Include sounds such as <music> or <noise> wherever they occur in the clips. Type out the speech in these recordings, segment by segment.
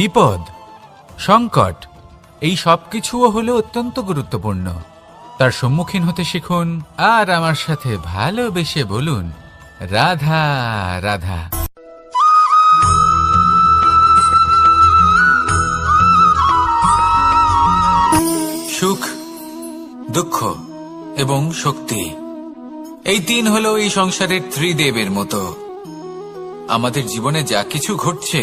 বিপদ, সংকট, এই সব কিছুও হলো অত্যন্ত গুরুত্বপূর্ণ। তার সম্মুখীন হতে শিখুন আর আমার সাথে ভালোবেসে বলুন, রাধা রাধা। সুখ, দুঃখ এবং শক্তি, এই তিন হলো এই সংসারের ত্রিদেবের মতো। আমাদের জীবনে যা কিছু ঘটছে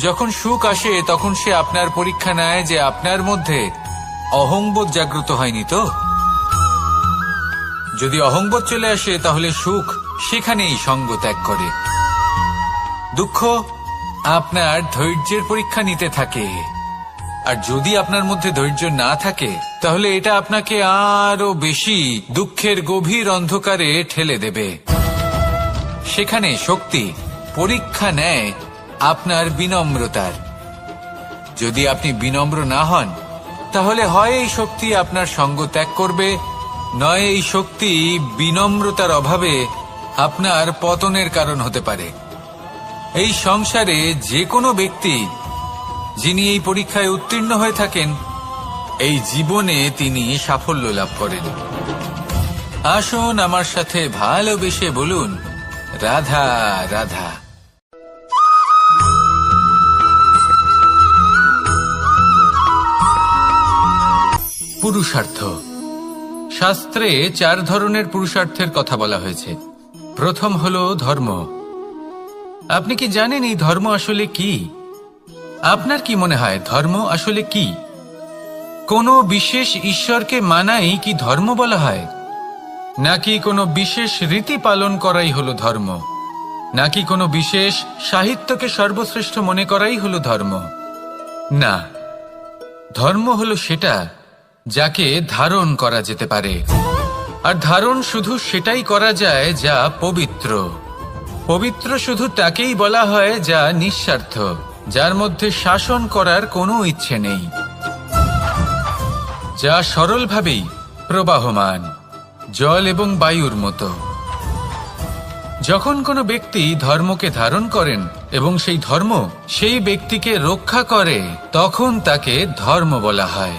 যখন সুখ আসে, তখন সে আপনার পরীক্ষা নেয় যে আপনার মধ্যে অহংবোধ জাগ্রত হয়নি তো? যদি অহংবোধ চলে আসে, তাহলে সুখ সেখানেই সঙ্গ ত্যাগ করে। দুঃখ আপনার ধৈর্যের পরীক্ষা নিতে থাকে। আর যদি আপনার মধ্যে ধৈর্য না থাকে, তাহলে এটা আপনাকে আরও বেশি দুঃখের গভীর অন্ধকারে ঠেলে দেবে। সেখানে শক্তি পরীক্ষা নেয় আপনার বিনম্রতার। যদি আপনি বিনম্র না হন, তাহলে হয় এই শক্তি আপনার সঙ্গ ত্যাগ করবে, নয় এই শক্তি বিনম্রতার অভাবে আপনার পতনের কারণ হতে পারে। এই সংসারে যে কোনো ব্যক্তি যিনি এই পরীক্ষায় উত্তীর্ণ হয়ে থাকেন, এই জীবনে তিনি সাফল্য লাভ করেন। আসুন আমার সাথে ভালোবেসে বলুন, রাধা রাধা। পুরুষার্থ। শাস্ত্রে চার ধরনের পুরুষার্থের কথা বলা হয়েছে। প্রথম হল ধর্ম। আপনি কি জানেন এই ধর্ম আসলে কি? আপনার কি মনে হয় ধর্ম আসলে কি? কোনো বিশেষ ঈশ্বরকে মানাই কি ধর্ম বলা হয়? নাকি কোনো বিশেষ রীতি পালন করাই হলো ধর্ম? নাকি কোনো বিশেষ সাহিত্যকে সর্বশ্রেষ্ঠ মনে করাই হলো ধর্ম? না। ধর্ম হলো সেটা যাকে ধারণ করা যেতে পারে। আর ধারণ শুধু সেটাই করা যায় যা পবিত্র। পবিত্র শুধু তাকেই বলা হয় যা নিঃস্বার্থ, যার মধ্যে শাসন করার কোনো ইচ্ছে নেই। যা সরলভাবেই প্রবাহমান, জল এবং বায়ুর মতো। যখন কোনো ব্যক্তি ধর্মকে ধারণ করেন এবং সেই ধর্ম সেই ব্যক্তিকে রক্ষা করে, তখন তাকে ধর্ম বলা হয়।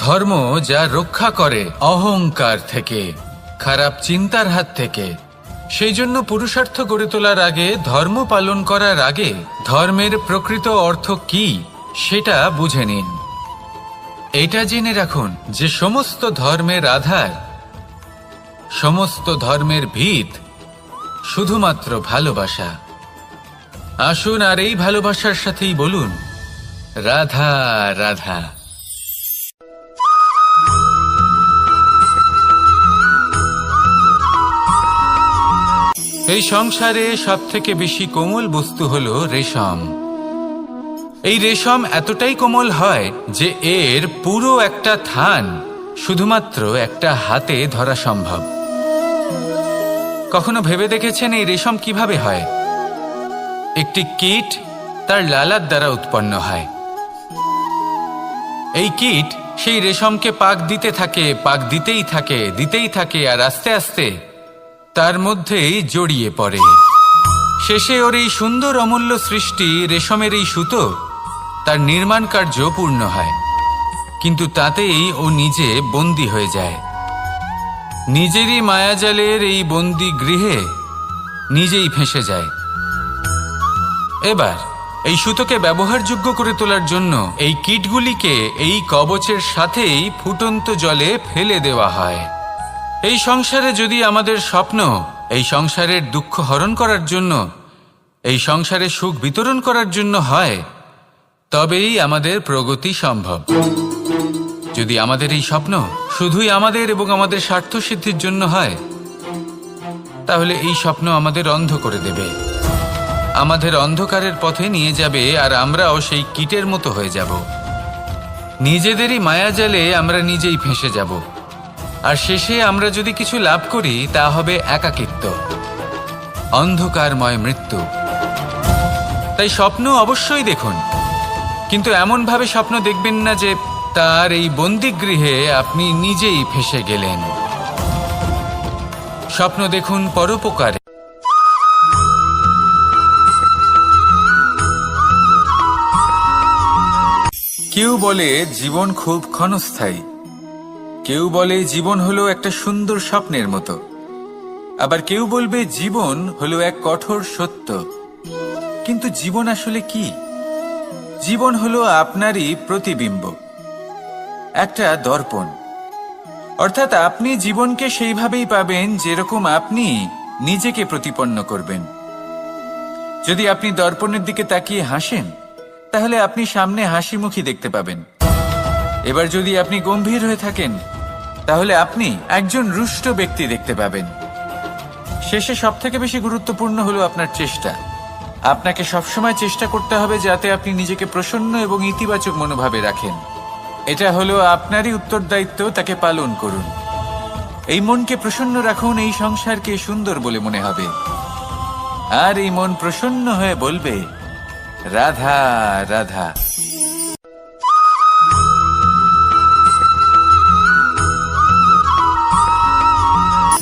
ধর্ম যা রক্ষা করে অহংকার থেকে, খারাপ চিন্তার হাত থেকে। সেই জন্য পুরুষার্থ গড়ে তোলার আগে, ধর্ম পালন করার আগে ধর্মের প্রকৃত অর্থ কি, সেটা বুঝে নিন। এটা জেনে রাখুন যে সমস্ত ধর্মের আধার, সমস্ত ধর্মের ভিত শুধুমাত্র ভালোবাসা। আসুন আর এই ভালোবাসার সাথেই বলুন, রাধা রাধা। এই সংসারে সব থেকে বেশি কোমল বস্তু হল রেশম। এই রেশম এতটাই কোমল হয় যে এর পুরো একটা থান শুধুমাত্র একটা হাতে ধরা সম্ভব। কখনো ভেবে দেখেছেন এই রেশম কীভাবে হয়? একটি কীট তার লালার দ্বারা উৎপন্ন হয়। এই কীট সেই রেশমকে পাক দিতে থাকে, পাক দিতেই থাকে দিতেই থাকে আর আস্তে আস্তে তার মধ্যেই জড়িয়ে পড়ে। শেষে ওর এই সুন্দর অমূল্য সৃষ্টি রেশমের এই সুতো তার নির্মাণ কার্য পূর্ণ হয়। কিন্তু তাতেই ও নিজে বন্দী হয়ে যায়। নিজেরই মায়াজালের এই বন্দি গৃহে নিজেই ফেঁসে যায়। এবার এই সুতোকে ব্যবহারযোগ্য করে তোলার জন্য এই কিটগুলিকে এই কবচের সাথেই ফুটন্ত জলে ফেলে দেওয়া হয়। এই সংসারে যদি আমাদের স্বপ্ন, এই সংসারের দুঃখ হরণ করার জন্য, এই সংসারে সুখ বিতরণ করার জন্য হয়, তবেই আমাদের প্রগতি সম্ভব। যদি আমাদের এই স্বপ্ন শুধুই আমাদের এবং আমাদের স্বার্থ সিদ্ধির জন্য হয়, তাহলে এই স্বপ্ন আমাদের অন্ধ করে দেবে। আমাদের অন্ধকারের পথে নিয়ে যাবে আর আমরাও সেই কীটের মতো হয়ে যাব। নিজেদেরই মায়া মায়াজালে আমরা নিজেই ফেঁসে যাব। আর শেষে আমরা যদি কিছু লাভ করি, তা হবে একাকিত্ব, অন্ধকারময় মৃত্যু। তাই স্বপ্ন অবশ্যই দেখুন। কিন্তু এমনভাবে স্বপ্ন দেখবেন না যে তার এই বন্দিগৃহে আপনি নিজেই ফেসে গেলেন। স্বপ্ন দেখুন পরোপকারে। কেউ বলে জীবন খুব ক্ষণস্থায়ী। কেউ বলে জীবন হলো একটা সুন্দর স্বপ্নের মতো। আবার কেউ বলবে জীবন হলো এক কঠোর সত্য। কিন্তু জীবন আসলে কি? জীবন হলো আপনারই প্রতিবিম্ব। একটা দর্পণ। অর্থাৎ আপনি জীবনকে সেইভাবেই পাবেন যেরকম আপনি নিজেকে প্রতিপন্ন করবেন। যদি আপনি দর্পণের দিকে তাকিয়ে হাসেন, তাহলে আপনি সামনে হাসি মুখী দেখতে পাবেন। এবার যদি আপনি গম্ভীর হয়ে থাকেন তাহলে আপনি একজন রুষ্ট ব্যক্তি দেখতে পাবেন। শেষে সব থেকে বেশি গুরুত্বপূর্ণ হলো আপনার চেষ্টা। আপনাকে সবসময় চেষ্টা করতে হবে যাতে আপনি নিজেকে প্রসন্ন এবং ইতিবাচক মনোভাবে রাখেন। এটা হলো আপনারই উত্তরদায়িত্ব, তাকে পালন করুন। এই মনকে প্রসন্ন রাখুন, এই সংসারকে সুন্দর বলে মনে হবে। আর এই মন প্রসন্ন হয়ে বলবে, রাধা রাধা।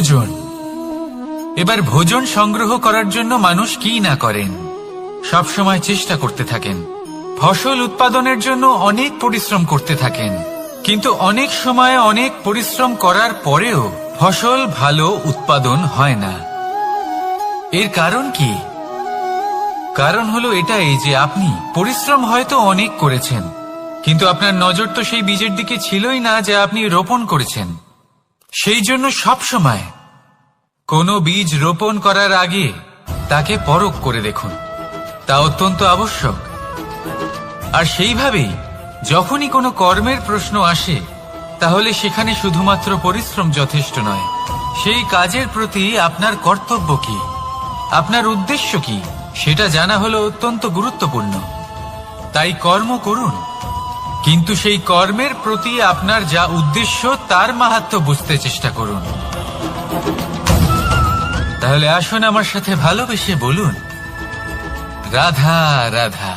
ভোজন। এবার ভোজন সংগ্রহ করার জন্য মানুষ কি না করেন? সব সময় চেষ্টা করতে থাকেন। ফসল উৎপাদনের জন্য অনেক পরিশ্রম করতে থাকেন। কিন্তু অনেক সময় অনেক পরিশ্রম করার পরেও ফসল ভালো উৎপাদন হয় না। এর কারণ কি? কারণ হলো এটাই যে আপনি পরিশ্রম হয়তো অনেক করেছেন, কিন্তু আপনার নজর তো সেই বীজের দিকে ছিলই না যা আপনি রোপণ করেছেন। সেই জন্য সব সময় কোনো বীজ রোপণ করার আগে তাকে পরখ করে দেখুন। তা অত্যন্ত আবশ্যক। আর সেইভাবেই যখনই কোনো কর্মের প্রশ্ন আসে, তাহলে সেখানে শুধুমাত্র পরিশ্রম যথেষ্ট নয়। সেই কাজের প্রতি আপনার কর্তব্য কি? আপনার উদ্দেশ্য কি? সেটা জানা হলো অত্যন্ত গুরুত্বপূর্ণ। তাই কর্ম করুন। কিন্তু সেই কর্মের প্রতি আপনার যা উদ্দেশ্য, তার মাহাত্ম বুঝতে চেষ্টা করুন। তাহলে আসুন আমার সাথে ভালোবেসে বলুন, রাধা রাধা।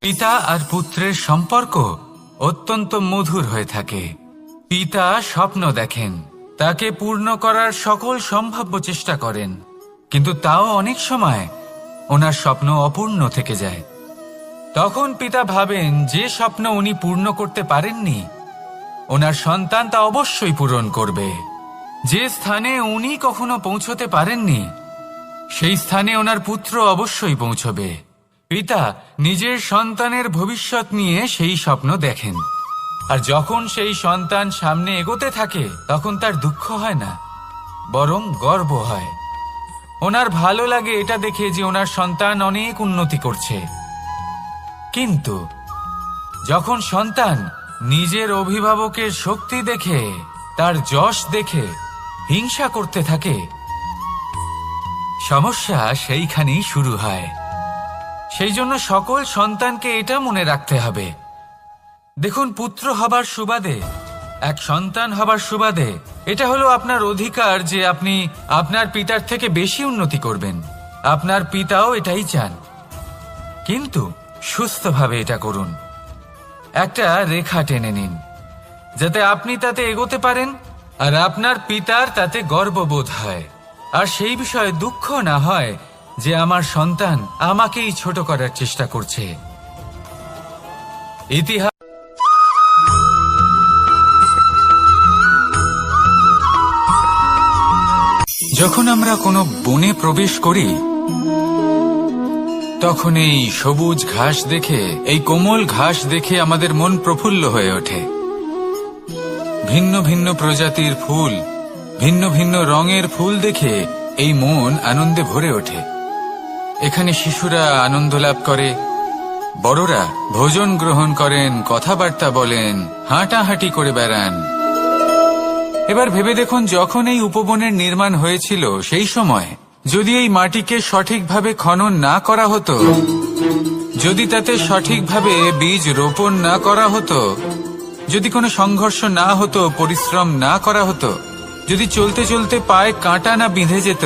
পিতা আর পুত্রের সম্পর্ক অত্যন্ত মধুর হয়ে থাকে। পিতা স্বপ্ন দেখেন, তাকে পূর্ণ করার সকল সম্ভাব্য চেষ্টা করেন। কিন্তু তাও অনেক সময় ওনার স্বপ্ন অপূর্ণ থেকে যায়। তখন পিতা ভাবেন যে স্বপ্ন উনি পূর্ণ করতে পারেননি, ওনার সন্তান তা অবশ্যই পূরণ করবে। যে স্থানে উনি কখনো পৌঁছতে পারেননি, সেই স্থানে ওনার পুত্র অবশ্যই পৌঁছবে। পিতা নিজের সন্তানের ভবিষ্যৎ নিয়ে সেই স্বপ্ন দেখেন। আর যখন সেই সন্তান সামনে এগোতে থাকে, তখন তার দুঃখ হয় না, বরং গর্ব হয়। ওনার ভালো লাগে এটা দেখে যে ওনার সন্তান অনেক উন্নতি করছে। কিন্তু যখন সন্তান নিজের অভিভাবকের শক্তি দেখে, তার যশ দেখে, হিংসা করতে থাকে, সমস্যা সেইখানেই শুরু হয়। সেই জন্য সকল সন্তানকে এটা মনে রাখতে হবে। দেখুন, পুত্র হবার সুবাদে, এক সন্তান হবার সুবাদে এটা হলো আপনার অধিকার যে আপনি আপনার পিতার থেকে বেশি উন্নতি করবেন। আপনার পিতাও এটাই চান। কিন্তু সুস্থভাবে এটা করুন। একটা রেখা টেনে নিন, যাতে আপনি তাতে এগোতে পারেন আর আপনার পিতার তাতে গর্ববোধ হয়। আর সেই বিষয়ে দুঃখ না হয় যে আমার সন্তান আমাকেই ছোট করার চেষ্টা করছে। ইতিহাস যখন আমরা কোনো বনে প্রবেশ করি, তখন এই সবুজ ঘাস দেখে, এই কোমল ঘাস দেখে আমাদের মন প্রফুল্ল হয়ে ওঠে। ভিন্ন ভিন্ন প্রজাতির ফুল, ভিন্ন ভিন্ন রঙের ফুল দেখে এই মন আনন্দে ভরে ওঠে। এখানে শিশুরা আনন্দ লাভ করে, বড়রা ভোজন গ্রহণ করেন, কথাবার্তা বলেন, হাঁটাহাঁটি করে বেড়ান। এবার ভেবে দেখুন, যখন এই উপবনের নির্মাণ হয়েছিল, সেই সময় যদি এই মাটিকে সঠিকভাবে খনন না করা হতো, যদি তাতে সঠিকভাবে বীজ রোপণ না করা হতো, যদি কোনো সংঘর্ষ না হতো, পরিশ্রম না করা হতো, যদি চলতে চলতে পায়ে কাঁটা না বিঁধে যেত,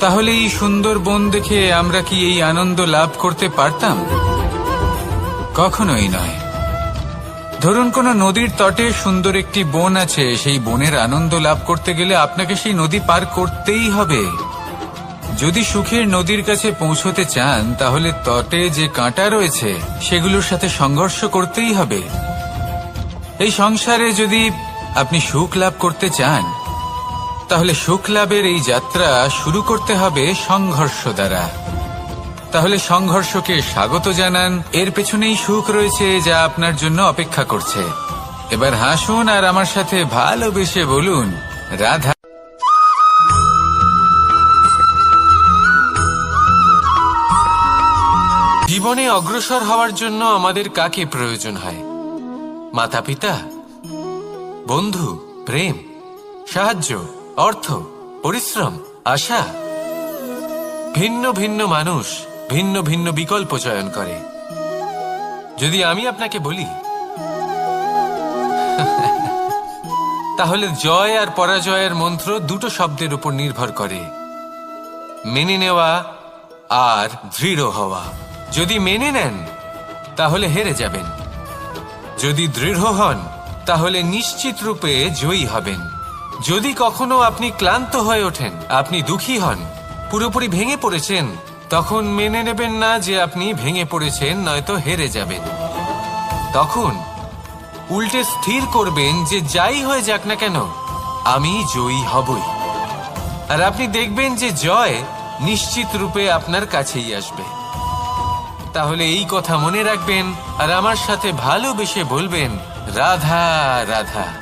তাহলে এই সুন্দর বন দেখে আমরা কি এই আনন্দ লাভ করতে পারতাম? কখনোই নয়। ধরুন কোন নদীর তটে সুন্দর একটি বন আছে, সেই বনের আনন্দ লাভ করতে গেলে আপনাকে সেই নদী পার করতেই হবে। যদি সুখের নদীর কাছে পৌঁছতে চান, তাহলে তটে যে কাঁটা রয়েছে, সেগুলোর সাথে সংঘর্ষ করতেই হবে। এই সংসারে যদি আপনি সুখ লাভ করতে চান, তাহলে সুখ লাভের এই যাত্রা শুরু করতে হবে সংঘর্ষ দ্বারা। তাহলে সংঘর্ষকে স্বাগত জানান। এর পেছনেই সুখ রয়েছে যা আপনার জন্য অপেক্ষা করছে। এবার হাসুন আর আমার সাথে ভালোবেসে বলুন, রাধা। জীবনে অগ্রসর হওয়ার জন্য আমাদের কাকে প্রয়োজন হয়? মাতা পিতা বন্ধু? প্রেম? সাহায্য? অর্থ? পরিশ্রম? আশা? ভিন্ন ভিন্ন মানুষ? ভিন্ন ভিন্ন বিকল্প চয়ন করে। যদি আমি আপনাকে বলি, <laughs> তাহলে জয় আর পরাজয়ের মন্ত্র দুটো শব্দের উপর নির্ভর করে। মেনে নেওয়া আর দৃঢ় হওয়া। যদি মেনে নেন, তাহলে হেরে যাবেন। যদি দৃঢ় হন, তাহলে নিশ্চিত রূপে জয়ী হবেন। যদি কখনো আপনি ক্লান্ত হয়ে ওঠেন, আপনি দুঃখী হন, পুরোপুরি ভেঙে পড়েছেন তখন মেনে নেবেন না যে আপনি ভেঙে পড়েছেন, নয়তো হেরে যাবেন। তখন উল্টে স্থির করবেন যে যাই হয়ে যাক না কেন, আমি জয়ী হবই। আর আপনি দেখবেন যে জয় নিশ্চিত রূপে আপনার কাছেই আসবে। তাহলে এই কথা মনে রাখবেন, আর আমার সাথে ভালোবেসে বলবেন, রাধা রাধা।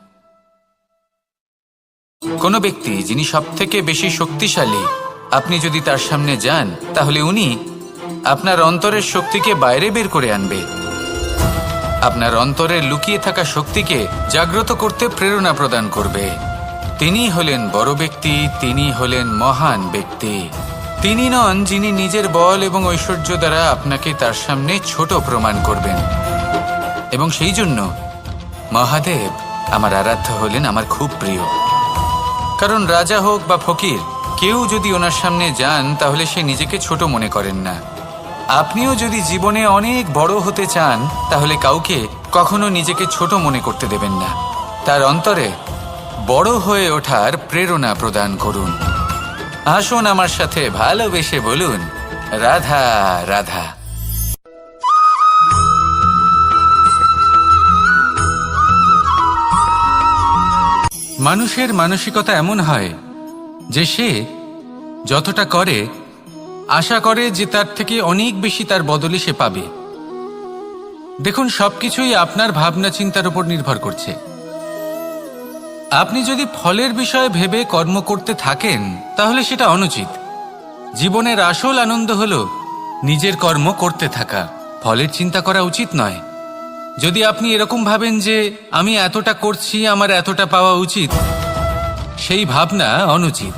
কোনো ব্যক্তি যিনি সব থেকে বেশি শক্তিশালী, আপনি যদি তার সামনে যান, তাহলে উনি আপনার অন্তরের শক্তিকে বাইরে বের করে আনবে। আপনার অন্তরে লুকিয়ে থাকা শক্তিকে জাগ্রত করতে প্রেরণা প্রদান করবে। তিনি হলেন বড় ব্যক্তি, তিনি হলেন মহান ব্যক্তি। তিনি নন যিনি নিজের বল এবং ঐশ্বর্য দ্বারা আপনাকে তার সামনে ছোট প্রমাণ করবেন। এবং সেই জন্য মহাদেব আমার আরাধ্য হলেন, আমার খুব প্রিয়। কারণ রাজা হোক বা ফকির, কেউ যদি ওনার সামনে যান, তাহলে সে নিজেকে ছোট মনে করেন না। আপনিও যদি জীবনে অনেক বড় হতে চান, তাহলে কাউকে কখনো নিজেকে ছোট মনে করতে দেবেন না। তার অন্তরে বড় হয়ে ওঠার প্রেরণা প্রদান করুন। আসুন আমার সাথে ভালোবেসে বলুন, রাধা রাধা। মানুষের মানসিকতা এমন হয় যে সে যতটা করে, আশা করে যে তার থেকে অনেক বেশি তার বদলে সে পাবে। দেখুন, সবকিছুই আপনার ভাবনা চিন্তার উপর নির্ভর করছে। আপনি যদি ফলের বিষয়ে ভেবে কর্ম করতে থাকেন, তাহলে সেটা অনুচিত। জীবনের আসল আনন্দ হল নিজের কর্ম করতে থাকা। ফলের চিন্তা করা উচিত নয়। যদি আপনি এরকম ভাবেন যে আমি এতটা করছি, আমার এতটা পাওয়া উচিত, সেই ভাবনা অনুচিত।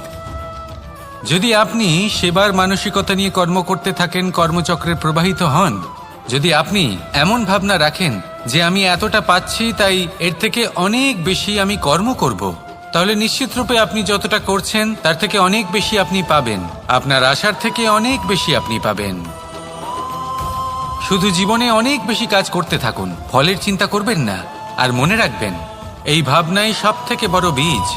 যদি আপনি সেবার মানসিকতা নিয়ে কর্ম করতে থাকেন, কর্মচক্রে প্রবাহিত হন, যদি আপনি এমন ভাবনা রাখেন যে আমি এতটা পাচ্ছি, তাই এর থেকে অনেক বেশি আমি কর্ম করব, তাহলে নিশ্চিত রূপে আপনি যতটা করছেন, তার থেকে অনেক বেশি আপনি পাবেন। আপনার আশার থেকে অনেক বেশি আপনি পাবেন। শুধু জীবনে অনেক বেশি কাজ করতে থাকুন। ফলের চিন্তা করবেন না। আর মনে রাখবেন, এই ভাবনাই সব থেকে বড় বীজ।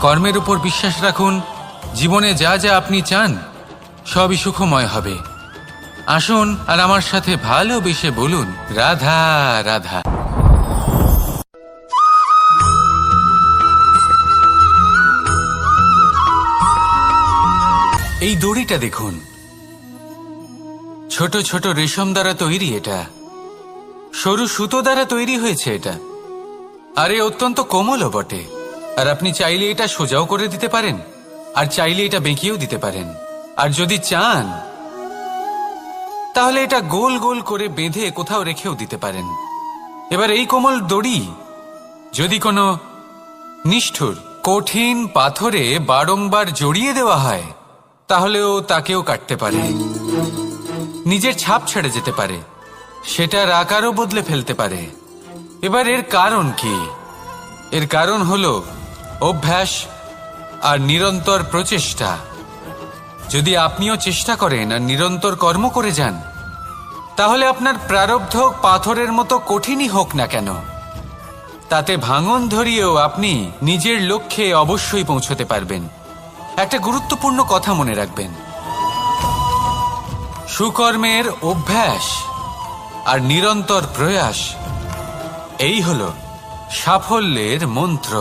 কর্মের উপর বিশ্বাস রাখুন। জীবনে যা যা আপনি চান, সবই সুখময় হবে। আসুন আর আমার সাথে ভালোবেসে বলুন, রাধা রাধা। এই দড়িটা দেখুন। ছোট ছোট রেশম দ্বারা তৈরি এটা। সরু সুতো দ্বারা তৈরি হয়েছে এটা। আর এ অত্যন্ত কোমলও বটে। আর আপনি চাইলে এটা সোজাও করে দিতে পারেন, আর চাইলে এটা বেঁকিয়েও দিতে পারেন। আর যদি চান, তাহলে এটা গোল গোল করে বেঁধে কোথাও রেখেও দিতে পারেন। এবার এই কোমল দড়ি, যদি কোনো নিষ্ঠুর, কঠিন পাথরে বারংবার জড়িয়ে দেওয়া হয়, তাহলেও তাকেও কাটতে পারে। নিজের ছাপ ছেড়ে যেতে পারে। সেটার আকারও বদলে ফেলতে পারে। এবার এর কারণ কি? এর কারণ হলো অভ্যাস আর নিরন্তর প্রচেষ্টা। যদি আপনিও চেষ্টা করেন আর নিরন্তর কর্ম করে যান, তাহলে আপনার প্রারব্ধ পাথরের মতো কঠিনই হোক না কেন। তাতে ভাঙন ধরিয়েও আপনি নিজের লক্ষ্যে অবশ্যই পৌঁছতে পারবেন। একটা গুরুত্বপূর্ণ কথা মনে রাখবেন। সুকর্মের অভ্যাস আর নিরন্তর প্রয়াস, এই হল সাফল্যের মন্ত্র।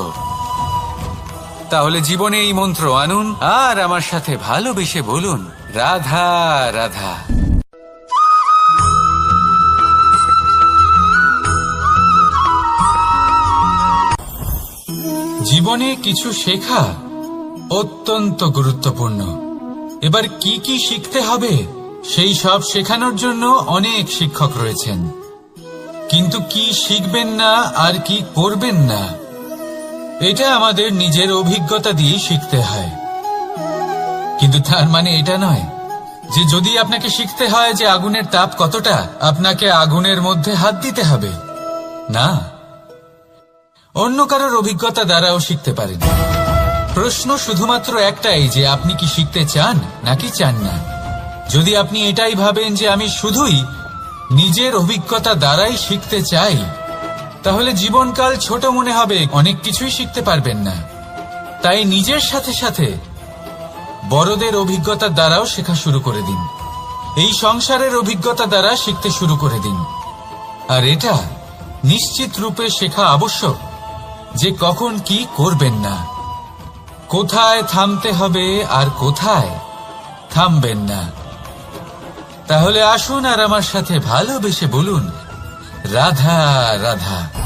তাহলে জীবনে এই মন্ত্র আনুন আর আমার সাথে ভালোবেসে বলুন, রাধা রাধা। জীবনে কিছু শেখা অত্যন্ত গুরুত্বপূর্ণ। এবার কি কি শিখতে হবে সেই সব শেখানোর জন্য অনেক শিক্ষক রয়েছেন। কিন্তু কি শিখবেন না আর কি করবেন না? এটা আমাদের নিজের অভিজ্ঞতা দিয়ে শিখতে হয়। কিন্তু তার মানে এটা নয় যে যদি আপনাকে শিখতে হয় যে আগুনের তাপ কতটা, আপনাকে আগুনের মধ্যে হাত দিতে হবে। না। অন্য কারোর অভিজ্ঞতা দ্বারাও শিখতে পারেন। প্রশ্ন শুধুমাত্র একটাই যে আপনি কি শিখতে চান নাকি চান না? যদি আপনি এটাই ভাবেন যে আমি শুধুই নিজের অভিজ্ঞতা দ্বারাই শিখতে চাই, তাহলে জীবনকাল ছোট মনে হবে, অনেক কিছুই শিখতে পারবেন না। তাই নিজের সাথে সাথে বড়দের অভিজ্ঞতা দ্বারাও শেখা শুরু করে দিন। এই সংসারের অভিজ্ঞতা দ্বারা শিখতে শুরু করে দিন। আর এটা নিশ্চিত রূপে শেখা আবশ্যক যে কখন কি করবেন না। কোথায় থামতে হবে আর কোথায় থামবেন না। তাহলে আসুন আর আমার সাথে ভালোবেসে বলুন, রাধা রাধা।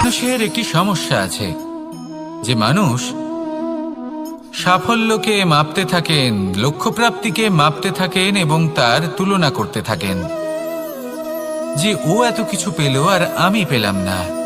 মানুষের একটি সমস্যা আছে? যে মানুষ সাফল্যকে মাপতে থাকেন, লক্ষ্যপ্রাপ্তিকে মাপতে থাকেন এবং তার তুলনা করতে থাকেন। যে ও এত কিছু পেল আর আমি পেলাম না।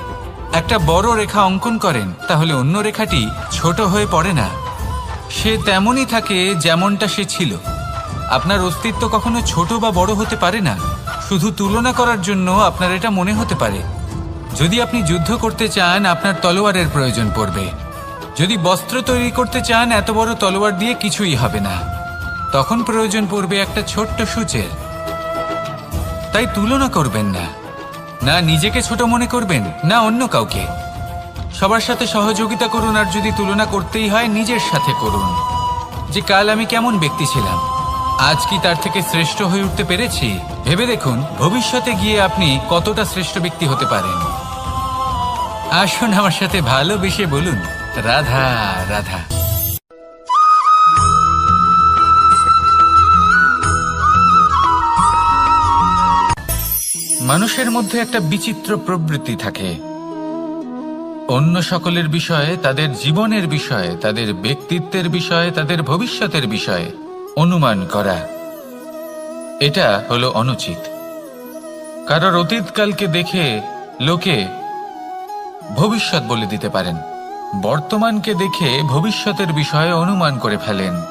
একটা বড় রেখা অঙ্কন করেন, তাহলে অন্য রেখাটি ছোট হয়ে পড়ে না। সে তেমনই থাকে যেমনটা সে ছিল। আপনার অস্তিত্ব কখনো ছোট বা বড় হতে পারে না। শুধু তুলনা করার জন্য আপনার এটা মনে হতে পারে। যদি আপনি যুদ্ধ করতে চান, আপনার তলোয়ারের প্রয়োজন পড়বে। যদি বস্ত্র তৈরি করতে চান, এত বড় তলোয়ার দিয়ে কিছুই হবে না। তখন প্রয়োজন পড়বে একটা ছোট্ট সূচের। তাই তুলনা করবেন না। না নিজেকে ছোট মনে করবেন, না অন্য কাউকে। সবার সাথে সহযোগিতা করুন আর যদি তুলনা করতেই হয়, নিজের সাথে করুন। যে কাল আমি কেমন ব্যক্তি ছিলাম, আজ কি তার থেকে শ্রেষ্ঠ হয়ে উঠতে পেরেছি? ভেবে দেখুন, ভবিষ্যতে গিয়ে আপনি কতটা শ্রেষ্ঠ ব্যক্তি হতে পারেন। আসুন আমার সাথে ভালোবেসে বলুন, রাধা রাধা। মানুষের মধ্যে একটা বিচিত্র প্রবৃত্তি থাকে। অন্য সকলের বিষয়ে, তাদের জীবনের বিষয়ে, তাদের ব্যক্তিত্বের বিষয়ে, তাদের ভবিষ্যতের বিষয়ে অনুমান করা। এটা হলো অনুচিত। কারোর অতীতকালকে দেখে লোকে ভবিষ্যৎ বলে দিতে পারেন। বর্তমানকে দেখে ভবিষ্যতের বিষয়ে অনুমান করে ফেলেন।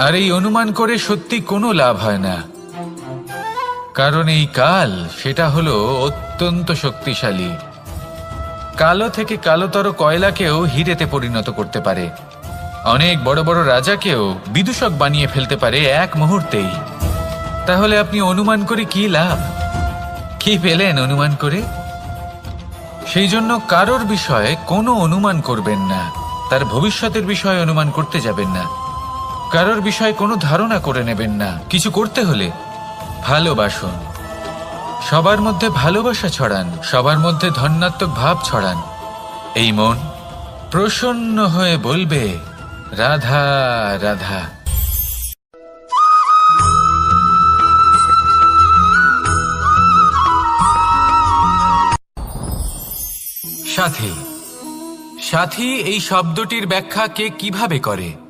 আর এই অনুমান করে সত্যি কোনো লাভ হয় না। কারণ এই কাল, সেটা হলো অত্যন্ত শক্তিশালী। কালো থেকে কালোতর কয়লাকেও হিরেতে পরিণত করতে পারে। অনেক বড় বড় রাজাকেও বিদূষক বানিয়ে ফেলতে পারে এক মুহূর্তেই। তাহলে আপনি অনুমান করে কি লাভ? কি পেলেন অনুমান করে? সেই জন্য কারোর বিষয়ে কোনো অনুমান করবেন না। তার ভবিষ্যতের বিষয়ে অনুমান করতে যাবেন না। কারোর বিষয়ে কোনো ধারণা করে নেবেন না। কিছু করতে হলে ভালোবাসুন। সবার মধ্যে ভালোবাসা ছড়ান, সবার মধ্যে ধন্যাত্মক ভাব ছড়ান। এই মন প্রসন্ন হয়ে বলবে, রাধা রাধা। সাথী সাথী, এই শব্দটির ব্যাখ্যা কে কীভাবে করে?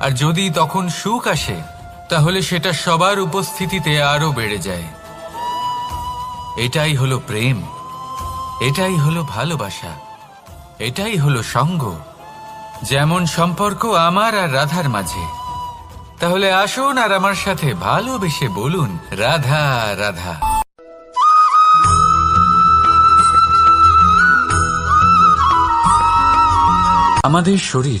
আর যদি তখন সুখ আসে, তাহলে সেটা সবার উপস্থিতিতে আরও বেড়ে যায়। এটাই হলো প্রেম। এটাই হলো ভালোবাসা। এটাই হলো সঙ্গ। যেমন সম্পর্ক আমার আর রাধার মাঝে। তাহলে আসুন আর আমার সাথে ভালোবেসে বলুন, রাধা রাধা। আমাদের শরীর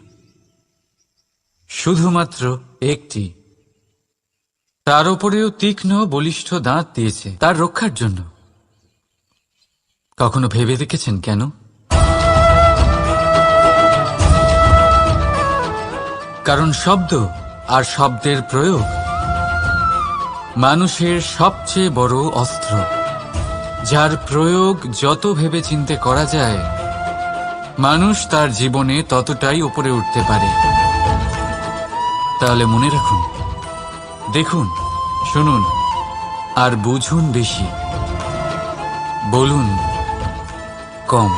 শুধুমাত্র একটি। তার উপরেও তীক্ষ্ণ, বলিষ্ঠ দাঁত দিয়েছে, তার রক্ষার জন্য। কখনো ভেবে দেখেছেন কেন? কারণ শব্দ আর শব্দের প্রয়োগ মানুষের সবচেয়ে বড় অস্ত্র। যার প্রয়োগ যত ভেবে চিনতে করা যায়, মানুষ তার জীবনে ততটাই উপরে উঠতে পারে। তাহলে মনে রাখুন। দেখুন, শুনুন, আর বুঝুন বেশি। বলুন, কম।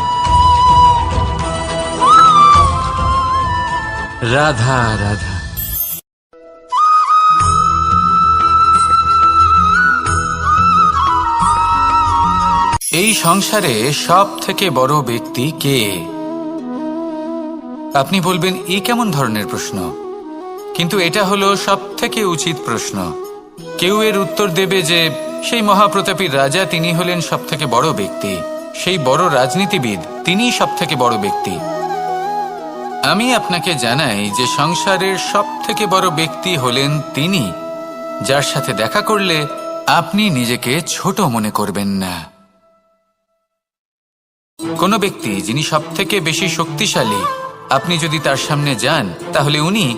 রাধা রাধা। এই সংসারে সব থেকে বড় ব্যক্তি কে? আপনি বলবেন, এ কেমন ধরনের প্রশ্ন? কিন্তু এটা হলো সব থেকে উচিত প্রশ্ন। কেউ এর উত্তর দেবে যে, সেই মহাপ্রতাপী রাজা তিনি হলেন সব থেকে বড় ব্যক্তি। সেই বড় রাজনীতিবিদ তিনিই সব থেকে বড় ব্যক্তি। আমি আপনাকে জানাই যে সংসারের সব থেকে বড় ব্যক্তি হলেন তিনি, যার সাথে দেখা করলে আপনি নিজেকে ছোট মনে করবেন না। কোনো ব্যক্তি যিনি সব থেকে বেশি শক্তিশালী, আপনি যদি তার সামনে যান, তাহলে উনি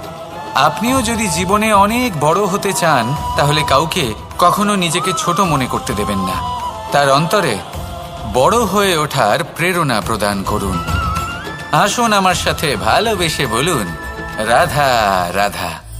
আপনিও যদি জীবনে অনেক বড় হতে চান, তাহলে কাউকে কখনো নিজেকে ছোট মনে করতে দেবেন না। তার অন্তরে বড় হয়ে ওঠার প্রেরণা প্রদান করুন। আসুন আমার সাথে ভালোবেসে বলুন, রাধা রাধা।